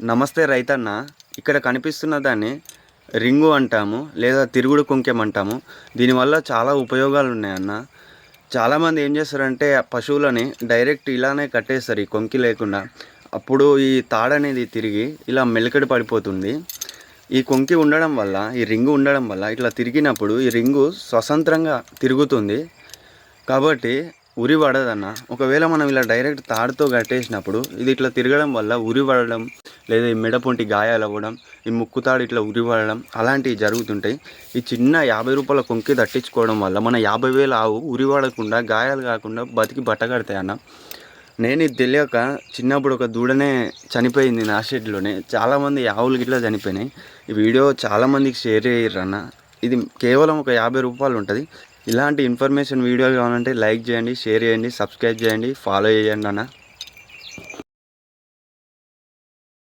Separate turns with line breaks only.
నమస్తే రైతన్న. ఇక్కడ కనిపిస్తున్న దాన్ని రింగు అంటాము లేదా తిరుగుడు కుంకెం అంటాము. దీనివల్ల చాలా ఉపయోగాలు ఉన్నాయన్న. చాలామంది ఏం చేస్తారంటే ఆ పశువులని డైరెక్ట్ ఇలానే కట్టేస్తారు ఈ కొంకి లేకుండా. అప్పుడు ఈ తాడనేది తిరిగి ఇలా మెలికడి పడిపోతుంది. ఈ కొంకి ఉండడం వల్ల ఈ రింగు ఉండడం వల్ల ఇట్లా తిరిగినప్పుడు ఈ రింగు స్వతంత్రంగా తిరుగుతుంది. కాబట్టి ఉరి పడదన్న. ఒకవేళ మనం ఇలా డైరెక్ట్ తాడుతో కట్టేసినప్పుడు ఇది ఇట్లా తిరగడం వల్ల ఉరి పడడం లేదా ఈ మెడపొంటి గాయాలు అవ్వడం ఈ ముక్కు తాడు ఇట్లా ఉరి పడడం అలాంటివి జరుగుతుంటాయి. ఈ చిన్న యాభై రూపాయల కొంకి తట్టించుకోవడం వల్ల మన యాభై వేల ఆవు ఉరి పడకుండా గాయాలు కాకుండా బతికి బట్టగడతాయి అన్న. నేను ఇది తెలియక చిన్నప్పుడు ఒక దూడనే చనిపోయింది నా షెడ్లోనే. చాలామంది ఆవులు గిట్లా చనిపోయినాయి. ఈ వీడియో చాలామందికి షేర్ చేయరు అన్న ఇది కేవలం ఒక యాభై రూపాయలు ఉంటుంది. ఇలాంటి ఇన్ఫర్మేషన్ వీడియోలు కావాలంటే లైక్ చేయండి షేర్ చేయండి సబ్స్క్రైబ్ చేయండి ఫాలో చేయండి అన్న.